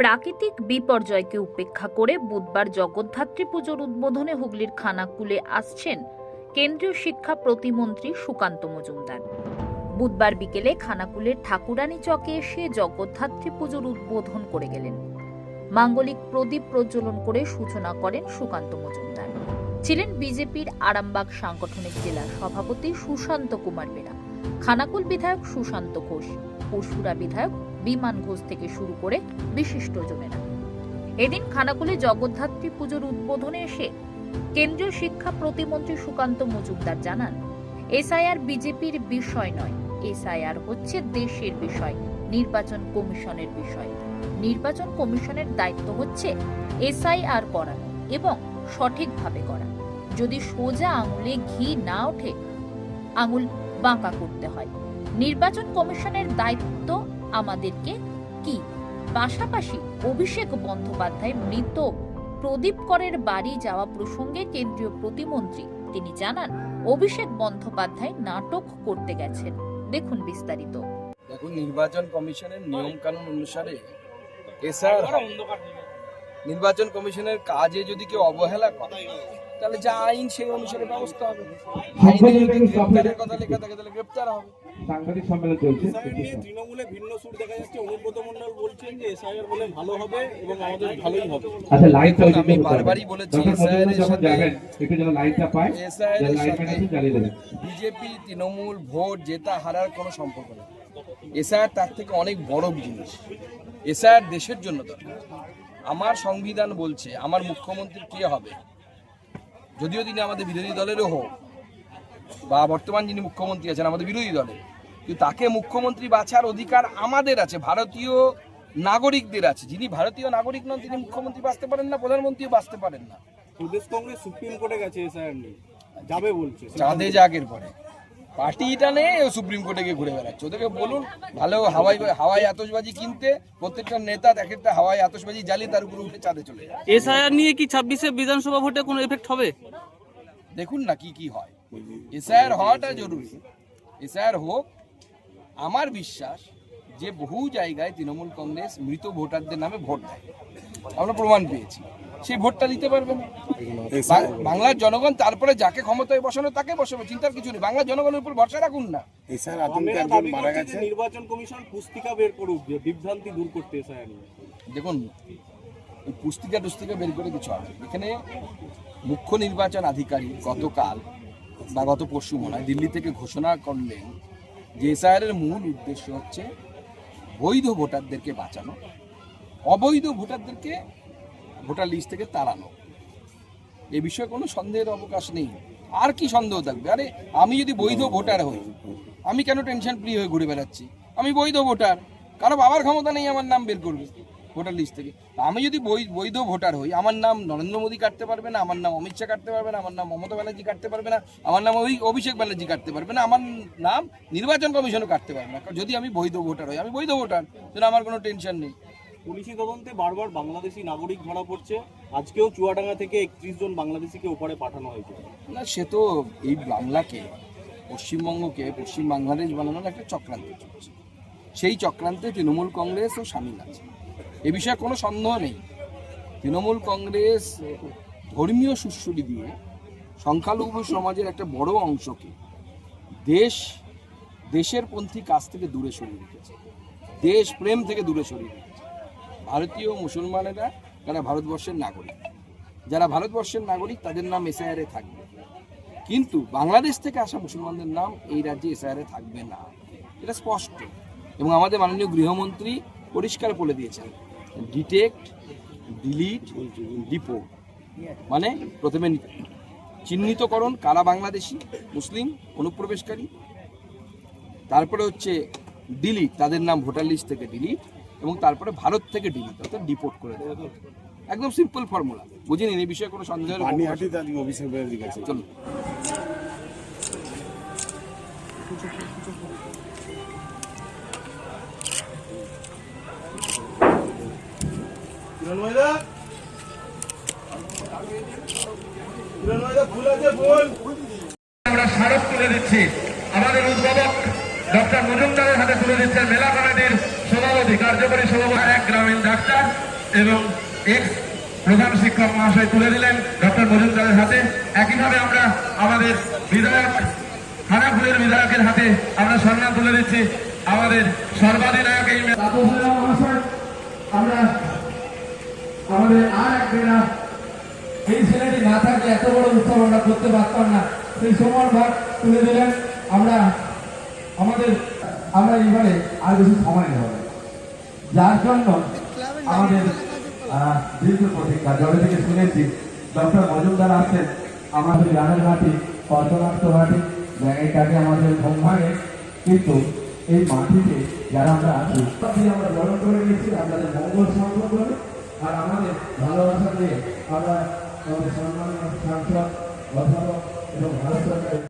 প্রাকৃতিক বিপর্যয়কে উপেক্ষা করে বুধবার জগদ্ধাত্রী পুজোর উদ্বোধনে হুগলির খানাকুলে আসছেন কেন্দ্রীয় শিক্ষা প্রতিমন্ত্রী সুকান্ত মজুমদার। বুধবার বিকেলে খানাকুলের ঠাকুরানী চকে এসে জগদ্ধাত্রী পুজোর উদ্বোধন করে গেলেন। মাঙ্গলিক প্রদীপ প্রজ্বলন করে সূচনা করেন সুকান্ত মজুমদার। ছিলেন বিজেপির আরামবাগ সাংগঠনিক জেলা সভাপতি সুশান্ত কুমার বেরা, খানাকুল বিধায়ক সুশান্ত ঘোষ, পরশুরা বিধায়ক বিমান ঘোষ থেকে শুরু করে বিশিষ্টজনেরা এদিন খানাকুলে জগদ্ধাত্রী পুজোর উদ্বোধনে এসে কেন্দ্রীয় শিক্ষা প্রতিমন্ত্রী সুকান্ত মজুমদার জানান, এসআইআর বিজেপির বিষয় নয়, এসআইআর হচ্ছে দেশের বিষয়, নির্বাচন কমিশনের বিষয়। নির্বাচন কমিশনের দায়িত্ব হচ্ছে এসআইআর করা এবং সঠিকভাবে করা। যদি সোজা আঙুলে ঘি না ওঠে, আঙুল বাঁকা করতে হয়। নির্বাচন কমিশনের দায়িত্ব আমাদেরকে কি? পাশাপাশি অভিষেক বন্দ্যোপাধ্যায় মৃত প্রদীপ করের বাড়ি যাওয়া প্রসঙ্গে কেন্দ্রীয় প্রতিমন্ত্রী তিনি জানান অভিষেক বন্দ্যোপাধ্যায় নাটক করতে গেছেন। দেখুন বিস্তারিত। দেখুন নির্বাচন কমিশনের নিয়ম কানুন অনুসারে এসআর নির্বাচন কমিশনের কাজে যদি কেউ অবহেলা করে তাহলে যা আইন সেই অনুসারে ব্যবস্থা হবে। আইনে যদি গ্রেপ্তারের কথা লেখা থাকে তাহলে গ্রেপ্তার হবে। সাংবাদিক সম্মেলন চলছে। তৃণমূলে ভিন্ন সুর দেখা যাচ্ছে। অনুব্রত মন্ডল বলছেন যে এসআইআর বলে ভালো হবে এবং আমাদের ভালোই হবে। আচ্ছা লাইটটা আমি বারবারই বলেছি, SIR এর সাথে- যাবেন একটু যেন লাইটটা পায় SIR এর সাথে- জ্বালিয়ে বিজেপি তৃণমূল ভোট জেতা হারার কোনো সম্পর্ক নেই। এসআইআর তার থেকে অনেক বড় জিনিস। এসআইআর দেশের জন্য দরকার। আমার সংবিধান বলছে আমার মুখ্যমন্ত্রী কে হবে? যদিও তিনি আমাদের বিরোধী দলেরও হোক বা বর্তমান যিনি মুখ্যমন্ত্রী আছেন আমাদের বিরোধী দলের কিন্তু তাকে মুখ্যমন্ত্রী বাছার অধিকার আমাদের আছে ভারতীয় নাগরিকদের আছে। যিনি ভারতীয় নাগরিক নন তিনি মুখ্যমন্ত্রী বাঁচতে পারেন না প্রধানমন্ত্রীও বাঁচতে পারেন না। প্রদেশ কংগ্রেস সুপ্রিম কোর্টে গেছে এসআইআর নিয়ে। যাবে বলছে। চাঁদে জাগের পরে পার্টিটা নেই ও সুপ্রিম কোর্টে গিয়ে ঘুরে বেড়াচ্ছে। ওদেরকে বলুন ভালো হাওয়াই হাওয়াই আতশবাজি কিনতে প্রত্যেকটা নেতা এক একটা হাওয়াই আতশবাজি জ্বালিয়ে তার উপরে উঠে চাঁদে চলে যায়। এসআইআর নিয়ে কি ছাব্বিশে বিধানসভা ভোটে কোনো এফেক্ট হবে? দেখুন না কি কি হয়। এসআইআর হওয়াটা জরুরি। এসআইআর হোক আমার বিশ্বাস যে বহু জায়গায় তৃণমূল কংগ্রেস মৃত ভোটারদের নামে ভোট দেয়। আমরা প্রমাণ পেয়েছি। সেই ভোটটা দিতে পারবে না। বাংলার জনগণ তারপরে যাকে ক্ষমতায় বসানো তাকে বসাবে চিন্তার কিছু নেই। বাংলার জনগণের উপর ভরসা রাখুন না। নির্বাচন কমিশন পুস্তিকা বের করুক বিভ্রান্তি দূর করতে দেখুন এই পুস্তিকা টুস্তিকা বের করে কিছু হবে এখানে মুখ্য নির্বাচন আধিকারিক গতকাল বা গত পরশু মনে হয় দিল্লি থেকে ঘোষণা করলেন যে এসআইআরের মূল উদ্দেশ্য হচ্ছে বৈধ ভোটারদেরকে বাঁচানো, অবৈধ ভোটারদেরকে ভোটার লিস্ট থেকে তাড়ানো। এ বিষয়ে কোনো সন্দেহের অবকাশ নেই। আর কি সন্দেহ থাকবে? আরে, আমি যদি বৈধ ভোটার হই, আমি কেন টেনশন ফ্রি হয়ে ঘুরে বেড়াচ্ছি? আমি বৈধ ভোটার। কারও বাবার ক্ষমতা নেই আমার নাম বের করবে। ভোটার লিস্ট থেকে। আমি যদি বৈধ ভোটার হই আমার নাম নরেন্দ্র মোদী কাটতে পারবে না আমার নাম অমিত শাহ কাটতে পারবে না আমার নাম মমতা ব্যানার্জি কাটতে পারবে না আমার নাম অভি- অভিষেক ব্যানার্জি কাটতে পারবে না আমার নাম নির্বাচন কমিশনও কাটতে পারবে না। যদি আমি বৈধ ভোটার হই আমি বৈধ ভোটার সেটা আমার কোনো টেনশন নেই। পুলিশি তদন্তে বারবার বাংলাদেশি নাগরিক ধরা পড়ছে। আজকেও চুয়াডাঙ্গা থেকে একত্রিশ জন বাংলাদেশিকে ওপারে পাঠানো হয়েছে। না সে তো এই বাংলাকে পশ্চিমবঙ্গকে পশ্চিম বাংলাদেশ বানানোর একটা চক্রান্ত চলছে। সেই চক্রান্তে তৃণমূল কংগ্রেসও সামিল আছে। এ বিষয়ে কোনো সন্দেহ নেই। তৃণমূল কংগ্রেস ধর্মীয় সুশ্রুতি দিয়ে সংখ্যালঘু সমাজের একটা বড় অংশকে দেশ, দেশের পন্থী কাজ থেকে দূরে সরিয়ে রেখেছে। দেশ প্রেম থেকে দূরে সরিয়ে রেখেছে। ভারতীয় মুসলমানেরা তারা ভারতবর্ষের নাগরিক, যারা ভারতবর্ষের নাগরিক তাদের নাম এসআইআরে থাকবে। কিন্তু বাংলাদেশ থেকে আসা মুসলমানদের নাম এই রাজ্যে এসআইআরে থাকবে না। এটা স্পষ্ট। এবং আমাদের মাননীয় গৃহমন্ত্রী পরিষ্কার বলে দিয়েছেন ডিটেক্ট ডিলিট ডিপোর্ট মানে প্রথমে চিহ্নিতকরণ কারা বাংলাদেশি মুসলিম অনুপ্রবেশকারী। তারপরে হচ্ছে ডিলিট তাদের নাম ভোটার লিস্ট থেকে ডিলিট এবং তারপরে ভারত থেকে ডিলিট অর্থাৎ ডিপোর্ট করে দেওয়া। একদম সিম্পল ফর্মুলা বুঝিনি এই বিষয়ে কোনো সন্দেহ চলুন। আমরা স্মারক তুলে দিচ্ছি। আমাদের উদ্বোধক ডক্টর মজুমদারের হাতে তুলে দিচ্ছেন মেলা কমিটির সভাপতি কার্যকরী সভাপতি এক গ্রামীণ ডাক্তার এবং এক্স প্রধান শিক্ষক মহাশয় তুলে দিলেন ডক্টর মজুমদারের হাতে। একইভাবে আমরা আমাদের বিধায়ক খানাকুলের বিধায়কের হাতে আমরা সম্মান তুলে দিচ্ছি। আমাদের সর্বাধিনায়ক এই আমরা আমাদের আর এক বেড়া এই ছেলেটি না থাকলে এত বড় উৎসব আমরা করতে পারতাম না। সেই সময় ভাগ তুলে দিলেন। আমরা, আমাদের, আমরা এইবারে আর বেশি সময় নেব যার জন্য আমাদের দীর্ঘ প্রতীক্ষা জলে থেকে শুনেছি ডক্টর মজুমদার আসছেন, আমাদের গ্রামের মাটি অর্থনাথ মাটি, জায়গাটাকে আমাদের ঘুম ভাঙে কিন্তু এই মাটিতে যারা আমরা আছি আমরা বরণ করে নিয়েছি, আপনাদের মঙ্গল সম্পর্ক করে আর আমাদের ভালোবাসা দিয়ে আমরা আমাদের সম্মানীয় সাংসদ অধ্যাপক এবং ভারত সরকারের